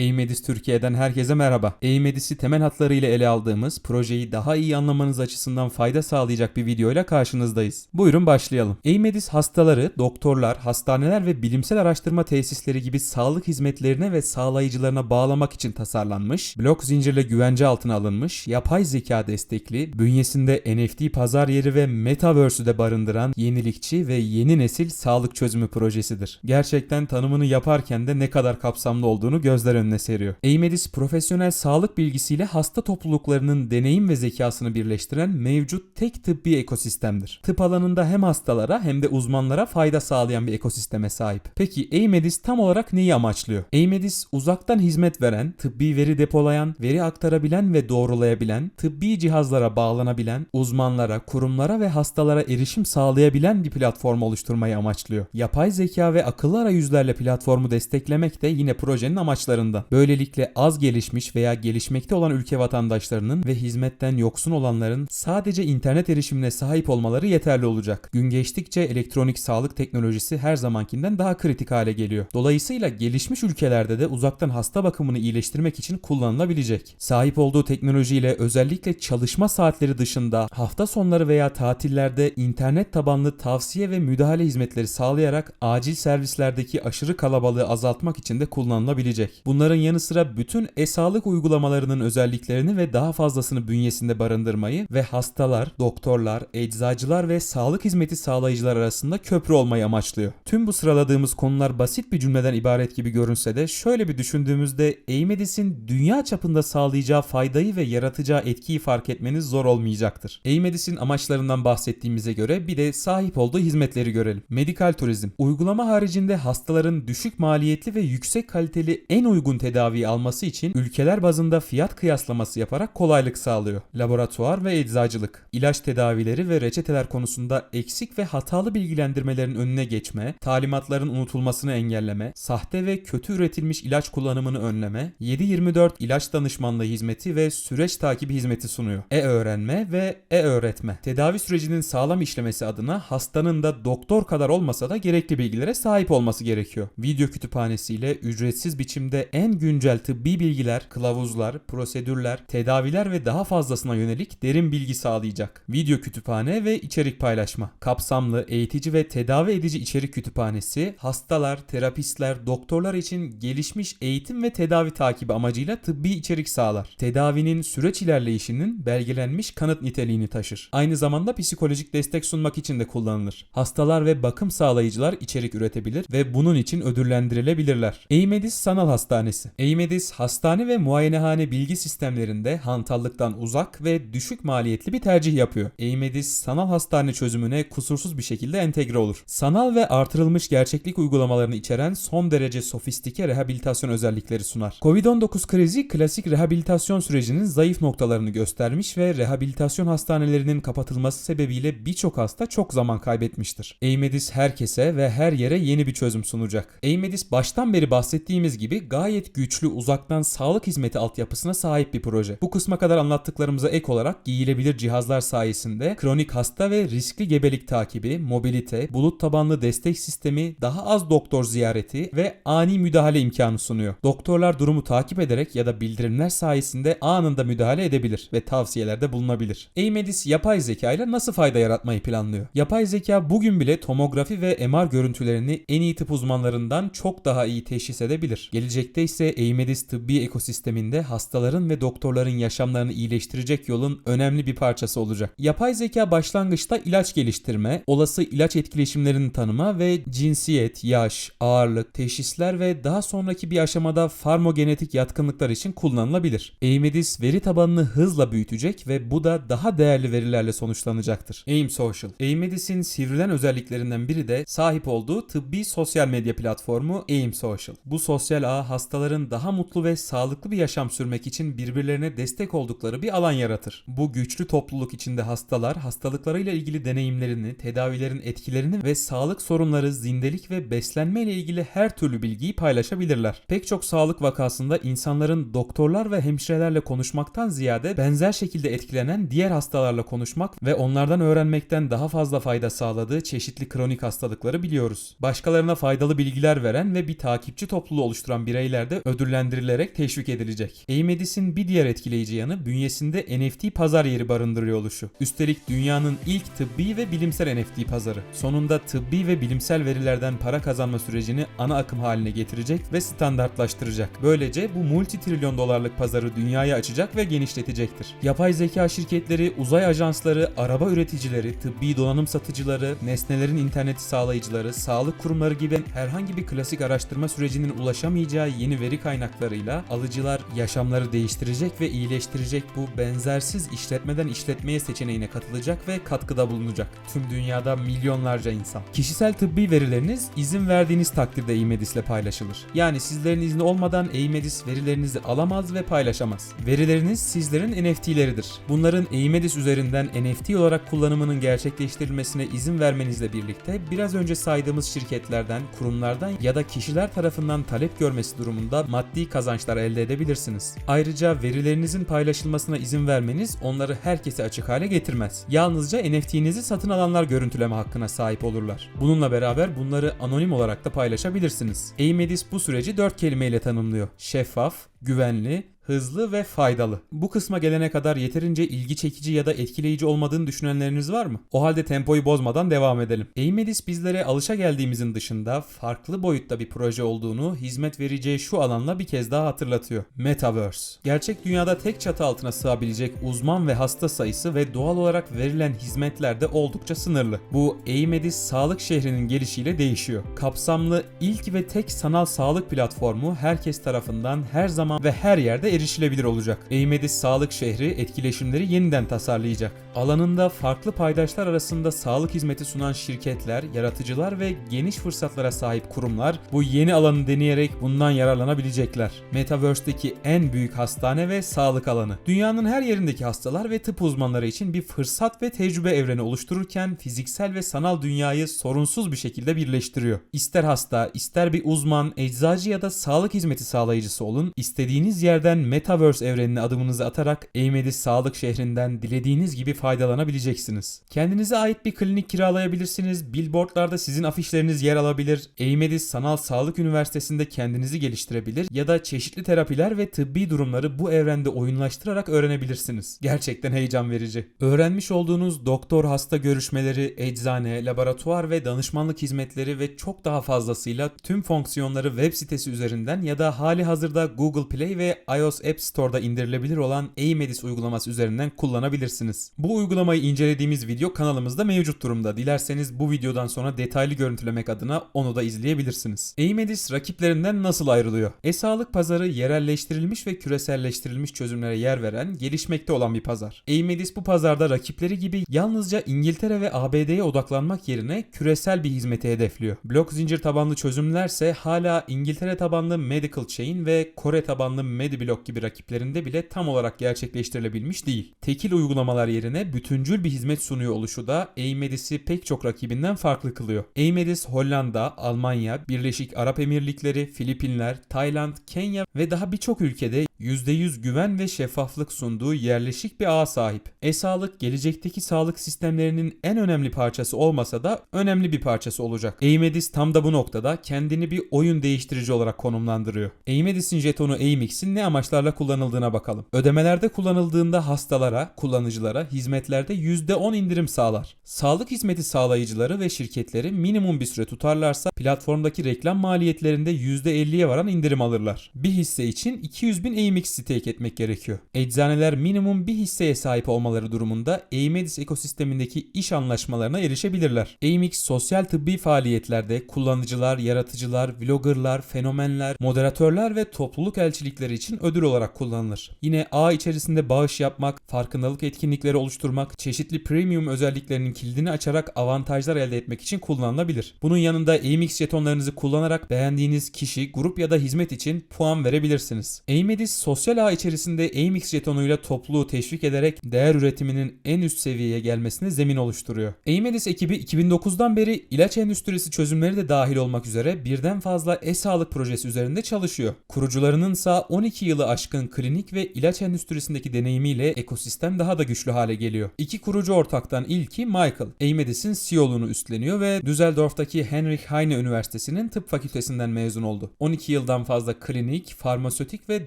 Eymedis Türkiye'den herkese merhaba. Eymedis'i temel hatlarıyla ele aldığımız projeyi daha iyi anlamanız açısından fayda sağlayacak bir videoyla karşınızdayız. Buyurun başlayalım. Eymedis hastaları, doktorlar, hastaneler ve bilimsel araştırma tesisleri gibi sağlık hizmetlerine ve sağlayıcılarına bağlamak için tasarlanmış, blok zincirle güvence altına alınmış, yapay zeka destekli, bünyesinde NFT pazar yeri ve metaverse'ü de barındıran yenilikçi ve yeni nesil sağlık çözümü projesidir. Gerçekten tanımını yaparken de ne kadar kapsamlı olduğunu gözler önüne seriyor. Eymedis profesyonel sağlık bilgisiyle hasta topluluklarının deneyim ve zekasını birleştiren mevcut tek tıbbi ekosistemdir. Tıp alanında hem hastalara hem de uzmanlara fayda sağlayan bir ekosisteme sahip. Peki Eymedis tam olarak neyi amaçlıyor? Eymedis uzaktan hizmet veren, tıbbi veri depolayan, veri aktarabilen ve doğrulayabilen, tıbbi cihazlara bağlanabilen, uzmanlara, kurumlara ve hastalara erişim sağlayabilen bir platform oluşturmayı amaçlıyor. Yapay zeka ve akıllı arayüzlerle platformu desteklemek de yine projenin amaçlarından. Böylelikle az gelişmiş veya gelişmekte olan ülke vatandaşlarının ve hizmetten yoksun olanların sadece internet erişimine sahip olmaları yeterli olacak. Gün geçtikçe elektronik sağlık teknolojisi her zamankinden daha kritik hale geliyor. Dolayısıyla gelişmiş ülkelerde de uzaktan hasta bakımını iyileştirmek için kullanılabilecek. Sahip olduğu teknolojiyle özellikle çalışma saatleri dışında hafta sonları veya tatillerde internet tabanlı tavsiye ve müdahale hizmetleri sağlayarak acil servislerdeki aşırı kalabalığı azaltmak için de kullanılabilecek. Bunların yanı sıra bütün e-sağlık uygulamalarının özelliklerini ve daha fazlasını bünyesinde barındırmayı ve hastalar, doktorlar, eczacılar ve sağlık hizmeti sağlayıcılar arasında köprü olmayı amaçlıyor. Tüm bu sıraladığımız konular basit bir cümleden ibaret gibi görünse de şöyle bir düşündüğümüzde Eymedis'in dünya çapında sağlayacağı faydayı ve yaratacağı etkiyi fark etmeniz zor olmayacaktır. Eymedis'in amaçlarından bahsettiğimize göre bir de sahip olduğu hizmetleri görelim. Medikal turizm. Uygulama haricinde hastaların düşük maliyetli ve yüksek kaliteli en uygun tedaviyi alması için ülkeler bazında fiyat kıyaslaması yaparak kolaylık sağlıyor. Laboratuvar ve eczacılık. İlaç tedavileri ve reçeteler konusunda eksik ve hatalı bilgilendirmelerin önüne geçme, talimatların unutulmasını engelleme, sahte ve kötü üretilmiş ilaç kullanımını önleme, 7-24 ilaç danışmanlığı hizmeti ve süreç takibi hizmeti sunuyor. E-öğrenme ve e-öğretme. Tedavi sürecinin sağlam işlemesi adına hastanın da doktor kadar olmasa da gerekli bilgilere sahip olması gerekiyor. Video kütüphanesiyle ücretsiz biçimde en güncel tıbbi bilgiler, kılavuzlar, prosedürler, tedaviler ve daha fazlasına yönelik derin bilgi sağlayacak. Video kütüphane ve içerik paylaşma. Kapsamlı, eğitici ve tedavi edici içerik kütüphanesi, hastalar, terapistler, doktorlar için gelişmiş eğitim ve tedavi takibi amacıyla tıbbi içerik sağlar. Tedavinin süreç ilerleyişinin belgelenmiş kanıt niteliğini taşır. Aynı zamanda psikolojik destek sunmak için de kullanılır. Hastalar ve bakım sağlayıcılar içerik üretebilir ve bunun için ödüllendirilebilirler. Eymedis Sanal Hastanesi Eymedis hastane ve muayenehane bilgi sistemlerinde hantallıktan uzak ve düşük maliyetli bir tercih yapıyor. Eymedis sanal hastane çözümüne kusursuz bir şekilde entegre olur. Sanal ve artırılmış gerçeklik uygulamalarını içeren son derece sofistike rehabilitasyon özellikleri sunar. Covid-19 krizi klasik rehabilitasyon sürecinin zayıf noktalarını göstermiş ve rehabilitasyon hastanelerinin kapatılması sebebiyle birçok hasta çok zaman kaybetmiştir. Eymedis herkese ve her yere yeni bir çözüm sunacak. Eymedis baştan beri bahsettiğimiz gibi gayet güçlü uzaktan sağlık hizmeti altyapısına sahip bir proje. Bu kısma kadar anlattıklarımıza ek olarak giyilebilir cihazlar sayesinde kronik hasta ve riskli gebelik takibi, mobilite, bulut tabanlı destek sistemi, daha az doktor ziyareti ve ani müdahale imkanı sunuyor. Doktorlar durumu takip ederek ya da bildirimler sayesinde anında müdahale edebilir ve tavsiyelerde bulunabilir. Eymedis yapay zeka ile nasıl fayda yaratmayı planlıyor? Yapay zeka bugün bile tomografi ve MR görüntülerini en iyi tıp uzmanlarından çok daha iyi teşhis edebilir. Gelecekte ise Eymedis tıbbi ekosisteminde hastaların ve doktorların yaşamlarını iyileştirecek yolun önemli bir parçası olacak. Yapay zeka başlangıçta ilaç geliştirme, olası ilaç etkileşimlerini tanıma ve cinsiyet, yaş, ağırlık, teşhisler ve daha sonraki bir aşamada farmogenetik yatkınlıklar için kullanılabilir. Eymedis veri tabanını hızla büyütecek ve bu da daha değerli verilerle sonuçlanacaktır. Aim Social. Eymedis'in sivrilen özelliklerinden biri de sahip olduğu tıbbi sosyal medya platformu Aim Social. Bu sosyal ağ hastaların daha mutlu ve sağlıklı bir yaşam sürmek için birbirlerine destek oldukları bir alan yaratır. Bu güçlü topluluk içinde hastalar hastalıklarıyla ilgili deneyimlerini, tedavilerin etkilerini ve sağlık sorunları, zindelik ve beslenme ile ilgili her türlü bilgiyi paylaşabilirler. Pek çok sağlık vakasında insanların doktorlar ve hemşirelerle konuşmaktan ziyade benzer şekilde etkilenen diğer hastalarla konuşmak ve onlardan öğrenmekten daha fazla fayda sağladığı çeşitli kronik hastalıkları biliyoruz. Başkalarına faydalı bilgiler veren ve bir takipçi topluluğu oluşturan bireyler etkinliklerde ödüllendirilerek teşvik edilecek. Eimedis'in bir diğer etkileyici yanı bünyesinde NFT pazar yeri barındırıyor oluşu. Üstelik dünyanın ilk tıbbi ve bilimsel NFT pazarı. Sonunda tıbbi ve bilimsel verilerden para kazanma sürecini ana akım haline getirecek ve standartlaştıracak. Böylece bu multi trilyon dolarlık pazarı dünyaya açacak ve genişletecektir. Yapay zeka şirketleri, uzay ajansları, araba üreticileri, tıbbi donanım satıcıları, nesnelerin interneti sağlayıcıları, sağlık kurumları gibi herhangi bir klasik araştırma sürecinin ulaşamayacağı yeni veri kaynaklarıyla alıcılar yaşamları değiştirecek ve iyileştirecek bu benzersiz işletmeden işletmeye seçeneğine katılacak ve katkıda bulunacak. Tüm dünyada milyonlarca insan. Kişisel tıbbi verileriniz izin verdiğiniz takdirde e-Medis ile paylaşılır. Yani sizlerin izni olmadan e-Medis verilerinizi alamaz ve paylaşamaz. Verileriniz sizlerin NFT'leridir. Bunların e-Medis üzerinden NFT olarak kullanımının gerçekleştirilmesine izin vermenizle birlikte biraz önce saydığımız şirketlerden, kurumlardan ya da kişiler tarafından talep görmesi durumunda maddi kazançlar elde edebilirsiniz. Ayrıca verilerinizin paylaşılmasına izin vermeniz onları herkese açık hale getirmez. Yalnızca NFT'nizi satın alanlar görüntüleme hakkına sahip olurlar. Bununla beraber bunları anonim olarak da paylaşabilirsiniz. Eimedis bu süreci 4 kelimeyle tanımlıyor. Şeffaf, güvenli, hızlı ve faydalı. Bu kısma gelene kadar yeterince ilgi çekici ya da etkileyici olmadığını düşünenleriniz var mı? O halde tempoyu bozmadan devam edelim. Eimedis bizlere alışa geldiğimizin dışında farklı boyutta bir proje olduğunu hizmet vereceği şu alanla bir kez daha hatırlatıyor. Metaverse. Gerçek dünyada tek çatı altına sığabilecek uzman ve hasta sayısı ve doğal olarak verilen hizmetler de oldukça sınırlı. Bu Eimedis sağlık şehrinin gelişiyle değişiyor. Kapsamlı ilk ve tek sanal sağlık platformu herkes tarafından her zaman ve her yerde erişilebilir olacak. Eimedis Sağlık Şehri etkileşimleri yeniden tasarlayacak. Alanında farklı paydaşlar arasında sağlık hizmeti sunan şirketler, yaratıcılar ve geniş fırsatlara sahip kurumlar bu yeni alanı deneyerek bundan yararlanabilecekler. Metaverse'deki en büyük hastane ve sağlık alanı. Dünyanın her yerindeki hastalar ve tıp uzmanları için bir fırsat ve tecrübe evreni oluştururken fiziksel ve sanal dünyayı sorunsuz bir şekilde birleştiriyor. İster hasta, ister bir uzman, eczacı ya da sağlık hizmeti sağlayıcısı olun, istediğiniz yerden Metaverse evrenine adımınızı atarak Eimedis Sağlık Şehri'nden dilediğiniz gibi faydalanabileceksiniz. Kendinize ait bir klinik kiralayabilirsiniz, billboardlarda sizin afişleriniz yer alabilir, Eimedis Sanal Sağlık Üniversitesi'nde kendinizi geliştirebilir ya da çeşitli terapiler ve tıbbi durumları bu evrende oyunlaştırarak öğrenebilirsiniz. Gerçekten heyecan verici. Öğrenmiş olduğunuz doktor hasta görüşmeleri, eczane, laboratuvar ve danışmanlık hizmetleri ve çok daha fazlasıyla tüm fonksiyonları web sitesi üzerinden ya da hali hazırda Google Play ve iOS App Store'da indirilebilir olan Eimedis uygulaması üzerinden kullanabilirsiniz. Bu uygulamayı incelediğimiz video kanalımızda mevcut durumda. Dilerseniz bu videodan sonra detaylı görüntülemek adına onu da izleyebilirsiniz. Eimedis rakiplerinden nasıl ayrılıyor? E-sağlık pazarı yerelleştirilmiş ve küreselleştirilmiş çözümlere yer veren, gelişmekte olan bir pazar. Eimedis bu pazarda rakipleri gibi yalnızca İngiltere ve ABD'ye odaklanmak yerine küresel bir hizmeti hedefliyor. Blok zincir tabanlı çözümlerse hala İngiltere tabanlı Medical Chain ve Kore tabanlı Mediblock gibi rakiplerinde bile tam olarak gerçekleştirilebilmiş değil. Tekil uygulamalar yerine bütüncül bir hizmet sunuyor oluşu da Eimedis'i pek çok rakibinden farklı kılıyor. Eimedis Hollanda, Almanya, Birleşik Arap Emirlikleri, Filipinler, Tayland, Kenya ve daha birçok ülkede %100 güven ve şeffaflık sunduğu yerleşik bir ağ sahip. E-sağlık gelecekteki sağlık sistemlerinin en önemli parçası olmasa da önemli bir parçası olacak. Eimedis tam da bu noktada kendini bir oyun değiştirici olarak konumlandırıyor. Eimedis'in jetonu Eimix'in ne amaçlarla kullanıldığına bakalım. Ödemelerde kullanıldığında hastalara, kullanıcılara hizmetlerde %10 indirim sağlar. Sağlık hizmeti sağlayıcıları ve şirketleri minimum bir süre tutarlarsa platformdaki reklam maliyetlerinde %50'ye varan indirim alırlar. Bir hisse için 200 bin Eimix stake etmek gerekiyor. Eczaneler minimum bir hisseye sahip olmaları durumunda Eimedis ekosistemindeki iş anlaşmalarına erişebilirler. Eimix sosyal tıbbi faaliyetlerde kullanıcılar, yaratıcılar, vloggerlar, fenomenler, moderatörler ve topluluk elçilikleri için ödül olarak kullanılır. Yine ağ içerisinde bağış yapmak, farkındalık etkinlikleri oluşturmak, çeşitli premium özelliklerinin kilidini açarak avantajlar elde etmek için kullanılabilir. Bunun yanında Aimix jetonlarınızı kullanarak beğendiğiniz kişi, grup ya da hizmet için puan verebilirsiniz. Aimedis sosyal ağ içerisinde AMX jetonuyla topluluğu teşvik ederek değer üretiminin en üst seviyeye gelmesine zemin oluşturuyor. AIMEDIS ekibi 2009'dan beri ilaç endüstrisi çözümleri de dahil olmak üzere birden fazla e-sağlık projesi üzerinde çalışıyor. Kurucularının ise 12 yılı aşkın klinik ve ilaç endüstrisindeki deneyimiyle ekosistem daha da güçlü hale geliyor. İki kurucu ortaktan ilki Michael, AIMEDIS'in CEO'luğunu üstleniyor ve Düsseldorf'taki Heinrich Heine Üniversitesi'nin tıp fakültesinden mezun oldu. 12 yıldan fazla klinik, farmasötik ve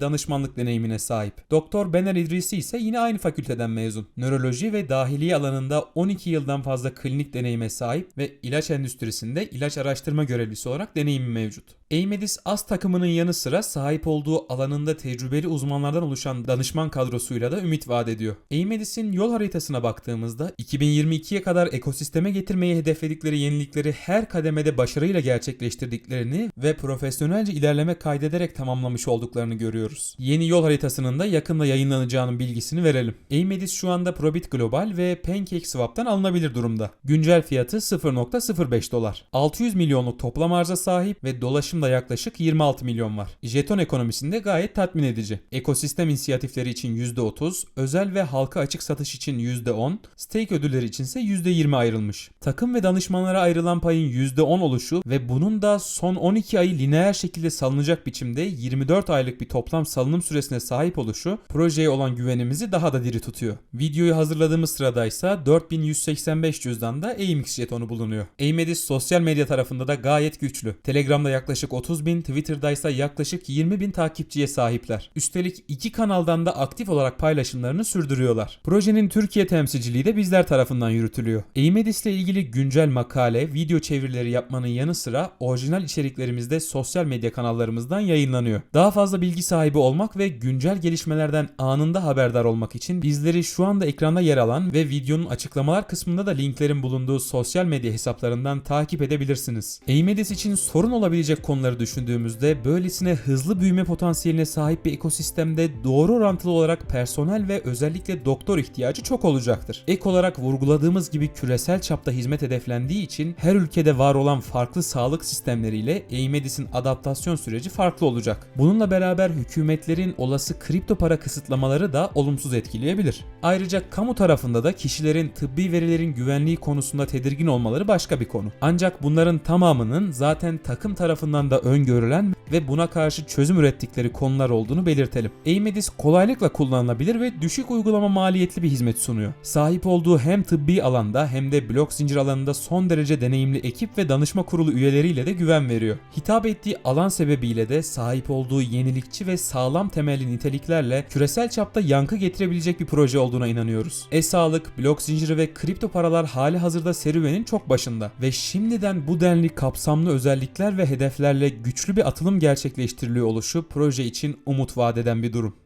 danışmanlık deneyimine sahip. Doktor Bener İdrisi ise yine aynı fakülteden mezun. Nöroloji ve dahiliye alanında 12 yıldan fazla klinik deneyime sahip ve ilaç endüstrisinde ilaç araştırma görevlisi olarak deneyimi mevcut. AIMEDIS AS takımının yanı sıra sahip olduğu alanında tecrübeli uzmanlardan oluşan danışman kadrosuyla da ümit vaat ediyor. AIMEDIS'in yol haritasına baktığımızda 2022'ye kadar ekosisteme getirmeyi hedefledikleri yenilikleri her kademede başarıyla gerçekleştirdiklerini ve profesyonelce ilerleme kaydederek tamamlamış olduklarını görüyoruz. Yeni yol haritasının da yakında yayınlanacağının bilgisini verelim. AIMEDIS şu anda Probit Global ve PancakeSwap'tan alınabilir durumda. Güncel fiyatı 0.05 dolar. 600 milyonluk toplam arza sahip ve dolaşımda yaklaşık 26 milyon var. Jeton ekonomisinde gayet tatmin edici. Ekosistem inisiyatifleri için %30, özel ve halka açık satış için %10, stake ödülleri içinse %20 ayrılmış. Takım ve danışmanlara ayrılan payın %10 oluşu ve bunun da son 12 ayı lineer şekilde salınacak biçimde 24 aylık bir toplam salınım süresine sahip oluşu projeye olan güvenimizi daha da diri tutuyor. Videoyu hazırladığımız sırada ise 4185 cüzdanda AMX jetonu bulunuyor. AIMEDIS sosyal medya tarafında da gayet güçlü. Telegram'da yaklaşık 30 bin, Twitter'da ise yaklaşık 20 bin takipçiye sahipler. Üstelik iki kanaldan da aktif olarak paylaşımlarını sürdürüyorlar. Projenin Türkiye temsilciliği de bizler tarafından yürütülüyor. AIMEDIS ile ilgili güncel makale, video çevirileri yapmanın yanı sıra orijinal içeriklerimiz de sosyal medya kanallarımızdan yayınlanıyor. Daha fazla bilgi sahibi olmak ve güncel gelişmelerden anında haberdar olmak için bizleri şu anda ekranda yer alan ve videonun açıklamalar kısmında da linklerin bulunduğu sosyal medya hesaplarından takip edebilirsiniz. AIMEDIS için sorun olabilecek konuları düşündüğümüzde böylesine hızlı büyüme potansiyeline sahip bir ekosistemde doğru orantılı olarak personel ve özellikle doktor ihtiyacı çok olacaktır. Ek olarak vurguladığımız gibi küresel çapta hizmet hedeflendiği için her ülkede var olan farklı sağlık sistemleriyle AIMEDIS'in adaptasyon süreci farklı olacak. Bununla beraber hükümetlerin olası kripto para kısıtlamaları da olumsuz etkileyebilir. Ayrıca kamu tarafında da kişilerin tıbbi verilerin güvenliği konusunda tedirgin olmaları başka bir konu. Ancak bunların tamamının zaten takım tarafından da öngörülen ve buna karşı çözüm ürettikleri konular olduğunu belirtelim. AIMEDIS kolaylıkla kullanılabilir ve düşük uygulama maliyetli bir hizmet sunuyor. Sahip olduğu hem tıbbi alanda hem de blok zincir alanında son derece deneyimli ekip ve danışma kurulu üyeleriyle de güven veriyor. Hitap ettiği alan sebebiyle de sahip olduğu yenilikçi ve sağlam temelli niteliklerle küresel çapta yankı getirebilecek bir proje olduğuna inanıyoruz. E-sağlık, blok zinciri ve kripto paralar hali hazırda serüvenin çok başında ve şimdiden bu denli kapsamlı özellikler ve hedeflerle güçlü bir atılım gerçekleştiriliyor oluşu proje için umut vaat eden bir durum.